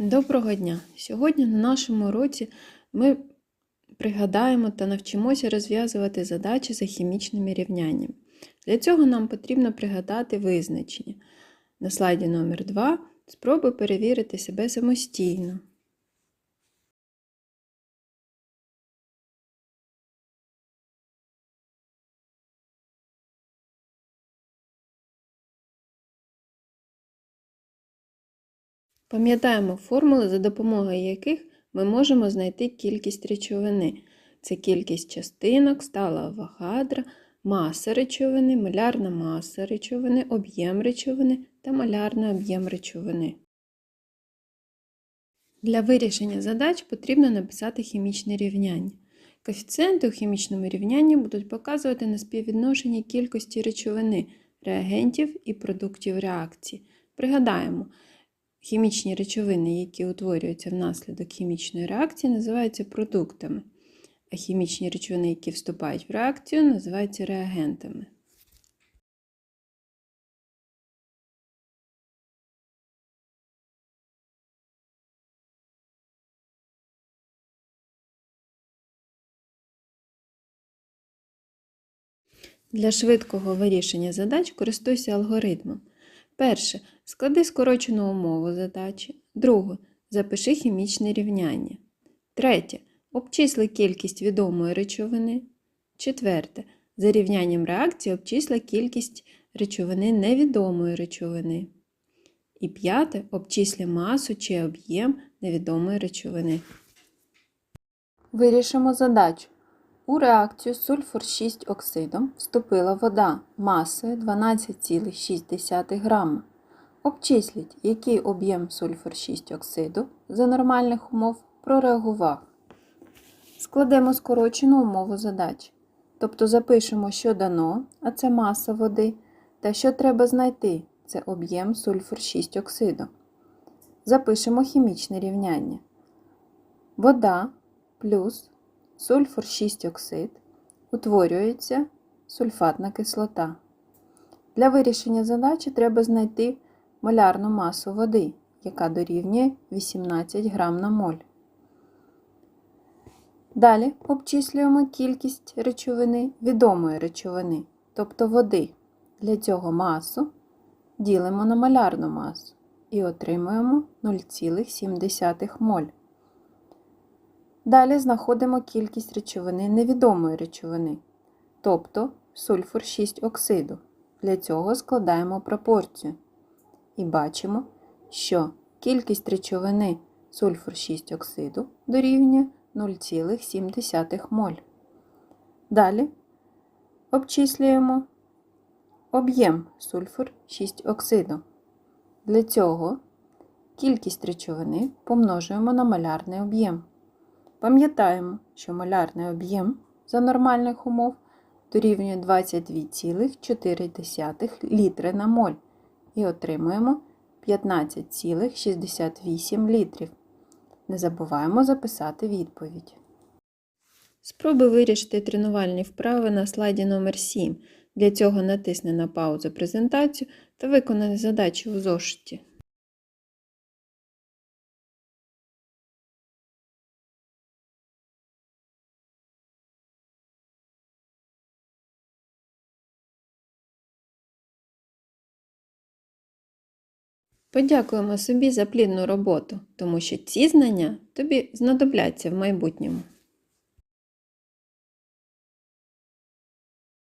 Доброго дня! Сьогодні на нашому уроці ми пригадаємо та навчимося розв'язувати задачі за хімічними рівняннями. Для цього нам потрібно пригадати визначення. На слайді номер 2 спробуй перевірити себе самостійно. Пам'ятаємо формули, за допомогою яких ми можемо знайти кількість речовини. Це кількість частинок, стала авогадра, маса речовини, малярна маса речовини, об'єм речовини та малярний об'єм речовини. Для вирішення задач потрібно написати хімічне рівняння. Коефіцієнти у хімічному рівнянні будуть показувати на співвідношенні кількості речовини, реагентів і продуктів реакції. Пригадаємо, Хімічні речовини, які утворюються внаслідок хімічної реакції, називаються продуктами, а хімічні речовини, які вступають в реакцію, називаються реагентами. Для швидкого вирішення задач користуйся алгоритмом. Перше. Склади скорочену умову задачі. Друге. Запиши хімічне рівняння. Третє. Обчисли кількість відомої речовини. Четверте. За рівнянням реакції обчисли кількість речовини невідомої речовини. І п'яте. Обчисли масу чи об'єм невідомої речовини. Вирішимо задачу. У реакцію сульфур 6 оксидом вступила вода масою 12,6 грама. Обчисліть, який об'єм сульфур 6 оксиду за нормальних умов прореагував. Складемо скорочену умову задачі. Тобто запишемо, що дано, а це маса води, та що треба знайти це об'єм сульфур 6 оксиду. Запишемо хімічне рівняння. Вода плюс сульфур 6 оксид утворюється сульфатна кислота. Для вирішення задачі треба знайти молярну масу води, яка дорівнює 18 грам на моль. Далі обчислюємо кількість речовини відомої речовини, тобто води. Для цього масу ділимо на молярну масу і отримуємо 0,7 моль. Далі знаходимо кількість речовини невідомої речовини, тобто сульфур 6 оксиду. Для цього складаємо пропорцію. І бачимо, що кількість речовини сульфур 6 оксиду дорівнює 0,7 моль. Далі обчислюємо об'єм сульфур 6 оксиду. Для цього кількість речовини помножуємо на малярний об'єм. Пам'ятаємо, що малярний об'єм за нормальних умов дорівнює 22,4 літри на моль і отримуємо 15,68 літрів. Не забуваємо записати відповідь. Спробуй вирішити тренувальні вправи на слайді номер 7 Для цього натисни на паузу презентацію та виконай задачі у зошиті. Подякуємо собі за плідну роботу, тому що ці знання тобі знадобляться в майбутньому.